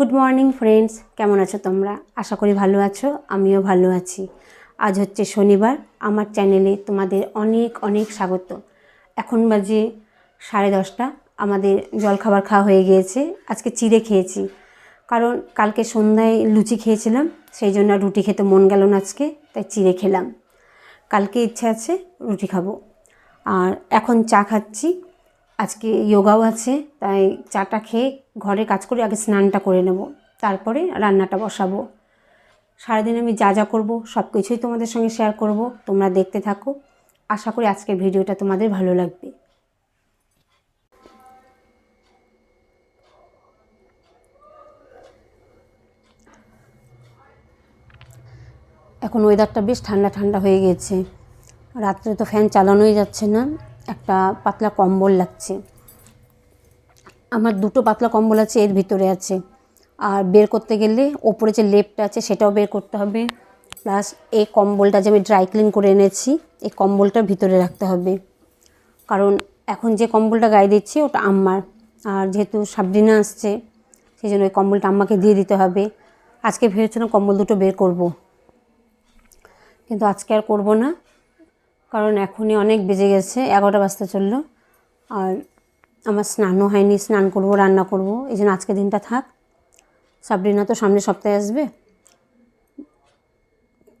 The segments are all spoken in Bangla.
গুড মর্নিং ফ্রেন্ডস কেমন আছো তোমরা? আশা করি ভালো আছো, আমিও ভালো আছি। আজ হচ্ছে শনিবার, আমার চ্যানেলে তোমাদের অনেক অনেক স্বাগত। এখন বাজে সাড়ে দশটা, আমাদের জলখাবার খাওয়া হয়ে গিয়েছে। আজকে চিড়ে খেয়েছি, কারণ কালকে সন্ধ্যায় লুচি খেয়েছিলাম, সেই জন্য রুটি খেতে মন গেল না আজকে, তাই চিড়ে খেলাম। কালকে ইচ্ছে আছে রুটি খাব। আর এখন চা খাচ্ছি, আজকে যোগাও আছে, তাই চাটা খেয়ে ঘরে কাজ করে, আগে স্নানটা করে নেব, তারপরে রান্নাটা বসাবো। সারাদিন আমি যা যা করব, সব কিছুই তোমাদের সঙ্গে শেয়ার করব, তোমরা দেখতে থাকো। আশা করি আজকের ভিডিওটা তোমাদের ভালো লাগবে। এখন ওয়েদারটা বেশ ঠান্ডা ঠান্ডা হয়ে গেছে। রাত্রে তো ফ্যান চালানোই যাচ্ছে না, একটা পাতলা কম্বল লাগছে। আমার দুটো পাতলা কম্বল আছে, এর ভিতরে আছে। আর বের করতে গেলে ওপরে যে লেপটা আছে, সেটাও বের করতে হবে। প্লাস এই কম্বলটা যে আমি ড্রাই ক্লিন করে এনেছি, এই কম্বলটা ভিতরে রাখতে হবে। কারণ এখন যে কম্বলটা গায়ে দিচ্ছি, ওটা আম্মার। আর যেহেতু সাবরিনা আসছে সেই জন্য ওই কম্বলটা আম্মাকে দিয়ে দিতে হবে। আজকে ভেবেছিলাম কম্বল দুটো বের করব। কিন্তু আজকে আর করব না, কারণ এখনই অনেক বেজে গেছে, এগারোটা বাজতে চলল। আর আমার স্নানও হয়নি, স্নান করব, রান্না করব। এই জন্য আজকে দিনটা থাক। সাবরিনা তো সামনের সপ্তাহে আসবে।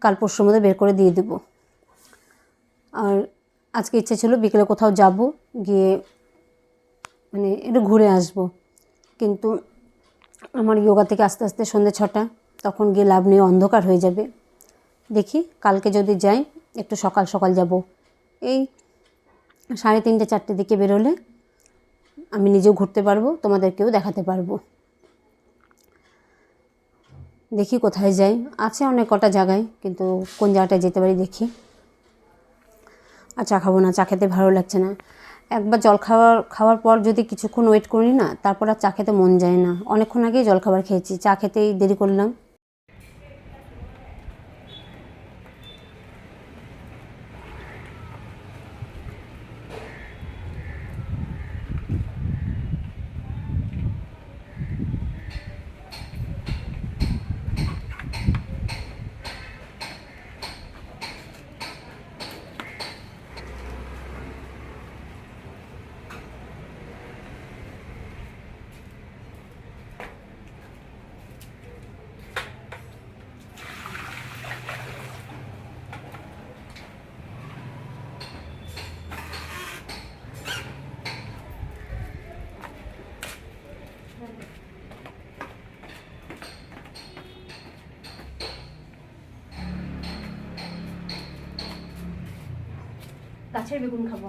কাল পরশুর মধ্যে বের করে দিয়ে দেবো। আর আজকে ইচ্ছে ছিল বিকেলে কোথাও যাব, গিয়ে মানে একটু ঘুরে আসব। কিন্তু আমার যোগা থেকে আস্তে আস্তে সন্ধ্যে ছটা, তখন গিয়ে লাভ নেই, অন্ধকার হয়ে যাবে। দেখি, কালকে যদি যাই, একটু সকাল সকাল যাব। এই সাড়ে তিনটে, চারটে দিকে বেরোলে আমি নিজেও ঘুরতে পারব, তোমাদেরকেও দেখাতে পারব। দেখি কোথায় যাই। আছে অনেক কটা জায়গায়, কিন্তু কোন জায়গাটায় যেতে পারি দেখি। আর চা খাব না, চা খেতে ভালো লাগছে না। একবার জল খাওয়ার খাওয়ার পর যদি কিছুক্ষণ ওয়েট করি না, তারপর আর চা খেতে মন যায় না। অনেকক্ষণ আগেই জল খাবার খেয়েছি, চা খেতেই দেরি করলাম। গাছের বেগুন খাব।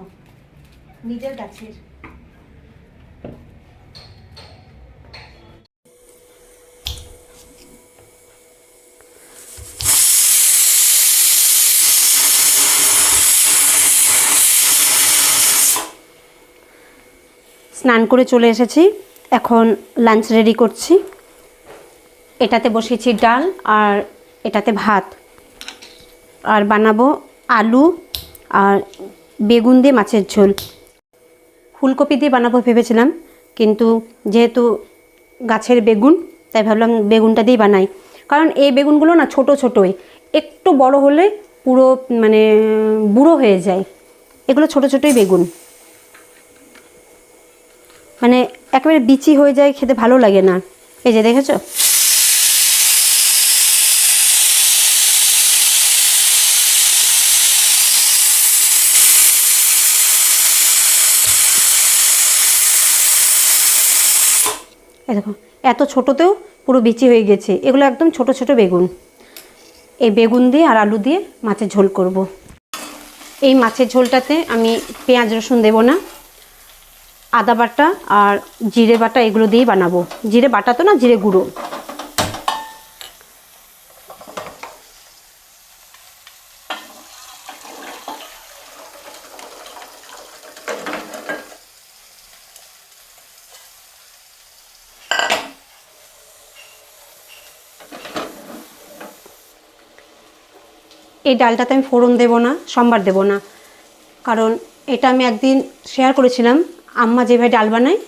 নিজের গাছের। স্নান করে চলে এসেছি। এখন লাঞ্চ রেডি করছি। এটাতে বসিয়েছি ডাল আর এটাতে ভাত। আর বানাবো আলু আর বেগুন দিয়ে মাছের ঝোল। ফুলকপি দিয়ে বানাবো ভেবেছিলাম, কিন্তু যেহেতু গাছের বেগুন, তাই ভাবলাম বেগুনটা দিয়েই বানাই। কারণ এই বেগুনগুলো না ছোট ছোটোই, একটু বড় হলে পুরো মানে বুড়ো হয়ে যায়। এগুলো ছোট ছোটোই বেগুন। মানে একেবারে বিচি হয়ে যায়, খেতে ভালো লাগে না। এই যে দেখেছ? দেখো, এত ছোটোতেও পুরো বিচি হয়ে গেছে। এগুলো একদম ছোট ছোট বেগুন। এই বেগুন দিয়ে আর আলু দিয়ে মাছের ঝোল করব। এই মাছের ঝোলটাতে আমি পেঁয়াজ, রসুন দেবো না। আদা বাটা আর জিরে বাটা এগুলো দিয়েই বানাবো। জিরে বাটা তো না, জিরে গুঁড়ো। এই ডালটাতে আমি ফোড়ন দেবো না, সম্বার দেবো না। কারণ এটা আমি একদিন শেয়ার করেছিলাম, আম্মা যেভাবে ডাল বানায়,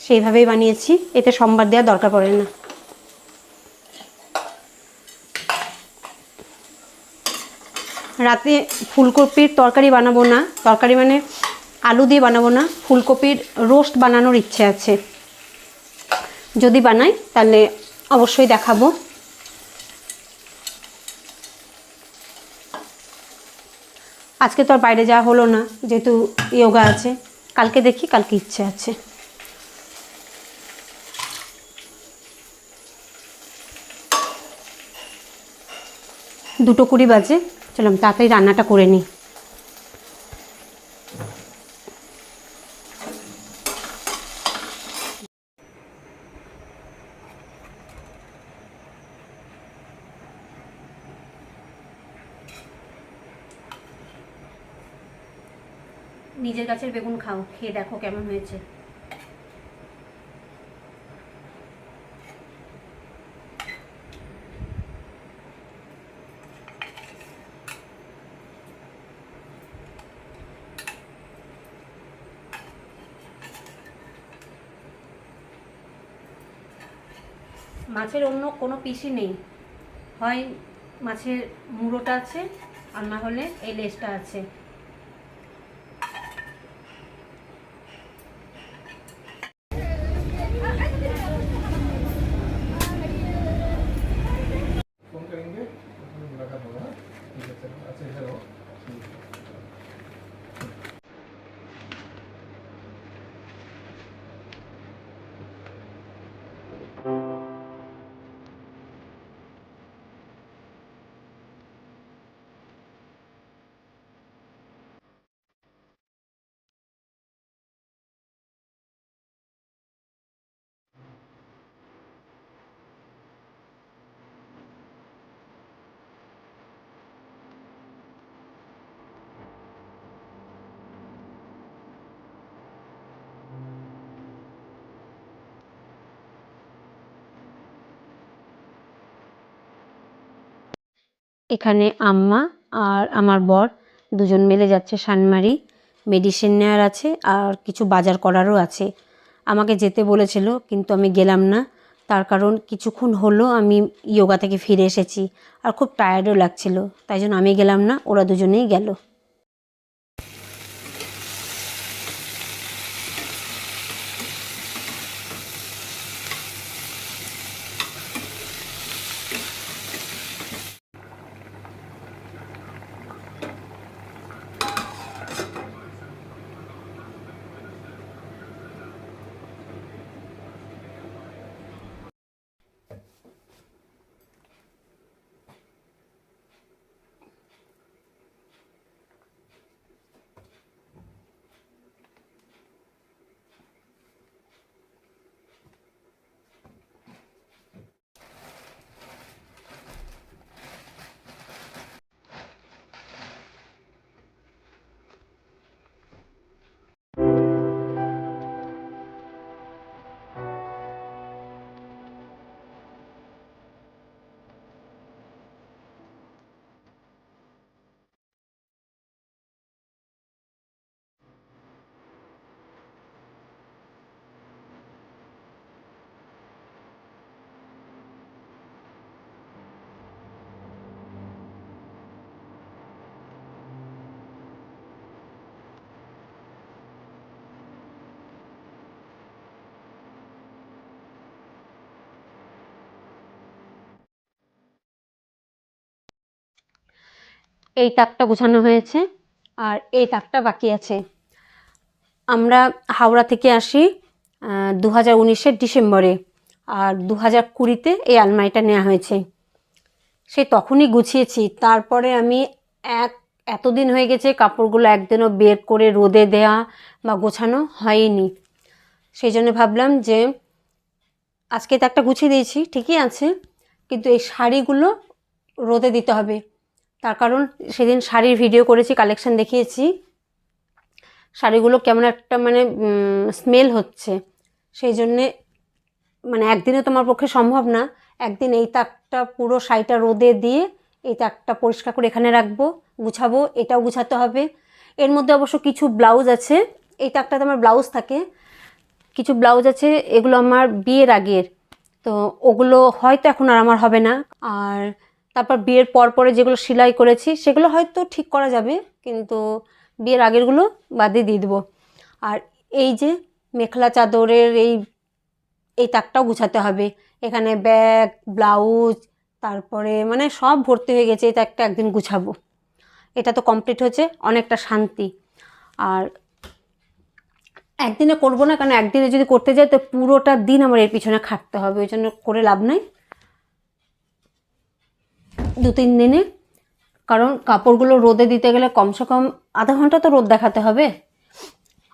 সেইভাবেই বানিয়েছি, এতে সম্বার দেওয়ার দরকার পড়ে না। রাতে ফুলকপির তরকারি বানাবো না, তরকারি মানে আলু দিয়ে বানাবো না, ফুলকপির রোস্ট বানানোর ইচ্ছে আছে। যদি বানাই, তাহলে অবশ্যই দেখাবো। আজকে তো আর বাইরে যাওয়া হলো না, যেহেতু ইয়োগা আছে। কালকে দেখি, কালকে ইচ্ছে আছে। দুটো কুড়ি বাজে চলাম তাড়াতাড়ি রান্নাটা করে নিই। নিজের গাছের বেগুন খাও, খেয়ে দেখো কেমন হয়েছে। মাছের অন্য কোনো পিসই নেই। হয় মাছের মুড়োটা আছে আর না হলে এই লেজটা আছে। এখানে আম্মা আর আমার বর দুজন মিলে যাচ্ছে সানমারি। মেডিসিন নেওয়ার আছে আর কিছু বাজার করারও আছে। আমাকে যেতে বলেছিল, কিন্তু আমি গেলাম না। তার কারণ কিছুক্ষণ হলো আমি ইয়োগা থেকে ফিরে এসেছি। আর খুব টায়ার্ডও লাগছিল, তাই জন্য আমি গেলাম না, ওরা দুজনেই গেল। এই তাকটা গোছানো হয়েছে আর এই তাকটা বাকি আছে। আমরা হাওড়া থেকে আসি দু হাজার উনিশের ডিসেম্বরে আর দু হাজার কুড়িতে এই আলমারিটা নেওয়া হয়েছে। সে তখনই গুছিয়েছি। তারপরে আমি এক, এতদিন হয়ে গেছে কাপড়গুলো একদিনও বের করে রোদে দেওয়া বা গোছানো হয়নি। সেই জন্য ভাবলাম যে আজকে তো একটা গুছিয়ে দিয়েছি, ঠিকই আছে, কিন্তু এই শাড়িগুলো রোদে দিতে হবে। তার কারণ সেদিন শাড়ির ভিডিও করেছি কালেকশন দেখিয়েছি। শাড়িগুলো কেমন একটা মানে স্মেল হচ্ছে। সেই জন্যে মানে একদিনে তোমার পক্ষে সম্ভব না। একদিন এই তাকটা, পুরো শাড়িটা রোদে দিয়ে এই তাকটা পরিষ্কার করে এখানে রাখব, গুছাবো, এটাও গুছাতে হবে। এর মধ্যে অবশ্য কিছু ব্লাউজ আছে। এই তাকটাতে আমার ব্লাউজ থাকে। কিছু ব্লাউজ আছে, এগুলো আমার বিয়ের আগের। তো ওগুলো হয়তো এখন আর আমার হবে না। আর তারপর বিয়ের পর পরে যেগুলো সেলাই করেছি, সেগুলো হয়তো ঠিক করা যাবে, কিন্তু বিয়ের আগেরগুলো বাদে দিয়ে দেবো। আর এই যে মেখলা চাদরের এই এই তাকটাও গুছাতে হবে। এখানে ব্যাগ, ব্লাউজ, তারপরে মানে সব ভর্তি হয়ে গেছে, এই তাকটা একদিন গুছাবো। এটা তো কমপ্লিট হচ্ছে অনেকটা শান্তি। আর একদিনে করব না, কারণ একদিনে যদি করতে যাই, তো পুরোটা দিন আমার এর পিছনে খাটতে হবে, ওই জন্য করে লাভ নাই। দু তিন দিনে। কারণ কাপড়গুলো রোদে দিতে গেলে কমসে কম আধা ঘণ্টা তো রোদ দেখাতে হবে।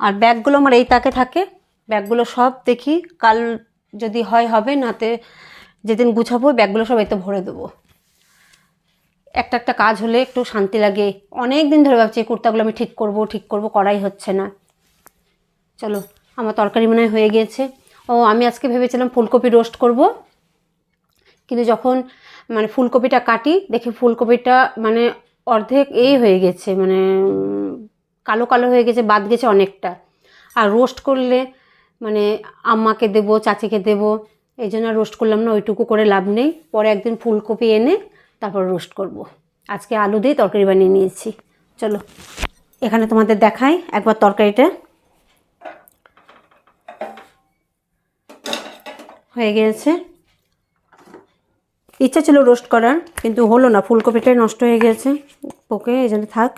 আর ব্যাগগুলো আমার এই তাকে থাকে। ব্যাগগুলো সব দেখি, কাল যদি হয় হবে, নাতে যেদিন গুছাবো, ব্যাগগুলো সব এতে ভরে দেবো। একটা একটা কাজ হলে একটু শান্তি লাগে। অনেক দিন ধরে ভাবছি কুর্তাগুলো আমি ঠিক করব ঠিক করব, করাই হচ্ছে না। চলো, আমার তরকারি মনে হয়ে গিয়েছে। ও, আমি আজকে ভেবেছিলাম ফুলকপি রোস্ট করব। কিন্তু যখন মানে ফুলকপিটা কাটি, দেখি ফুলকপিটা মানে অর্ধেক এই হয়ে গেছে মানে কালো কালো হয়ে গেছে, বাদ গেছে অনেকটা। আর রোস্ট করলে মানে আম্মাকে দেবো, চাচিকে দেবো, এই জন্য রোস্ট করলাম না, ওইটুকু করে লাভ নেই। পরে একদিন ফুলকপি এনে তারপর রোস্ট করব। আজকে আলু দিয়ে তরকারি বানিয়ে নিয়েছি। চলো, এখানে তোমাদের দেখাই একবার তরকারিটা। হয়ে গিয়েছে ইচ্ছা ছিল রোস্ট করার, কিন্তু হলো না। ফুলকপিটাই নষ্ট হয়ে গেছে। ওকে, এই জন্য থাক।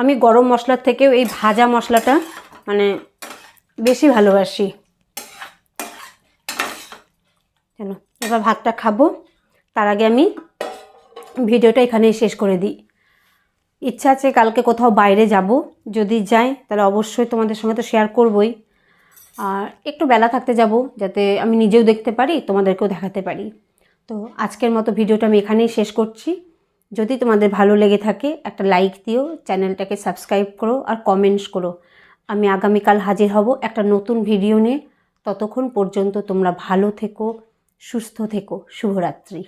আমি গরম মশলার থেকেও এই ভাজা মশলাটা মানে বেশি ভালোবাসি। কেন এবার ভাতটা খাব। তার আগে আমি ভিডিওটা এখানেই শেষ করে দিই। ইচ্ছা আছে কালকে কোথাও বাইরে যাব। যদি যাই, তাহলে অবশ্যই তোমাদের সঙ্গে তো শেয়ার করবই। আর একটু বেলা থাকতে যাব, যাতে আমি নিজেও দেখতে পারি, তোমাদেরকেও দেখাতে পারি। তো আজকের মতো ভিডিওটা আমি এখানেই শেষ করছি। যদি তোমাদের ভালো লেগে থাকে, একটা লাইক দিও, চ্যানেলটাকে সাবস্ক্রাইব করো আর কমেন্টস করো। আমি আগামীকাল হাজির হব একটা নতুন ভিডিও নিয়ে। ততক্ষণ পর্যন্ত তোমরা ভালো থেকো, সুস্থ থেকো। শুভরাত্রি।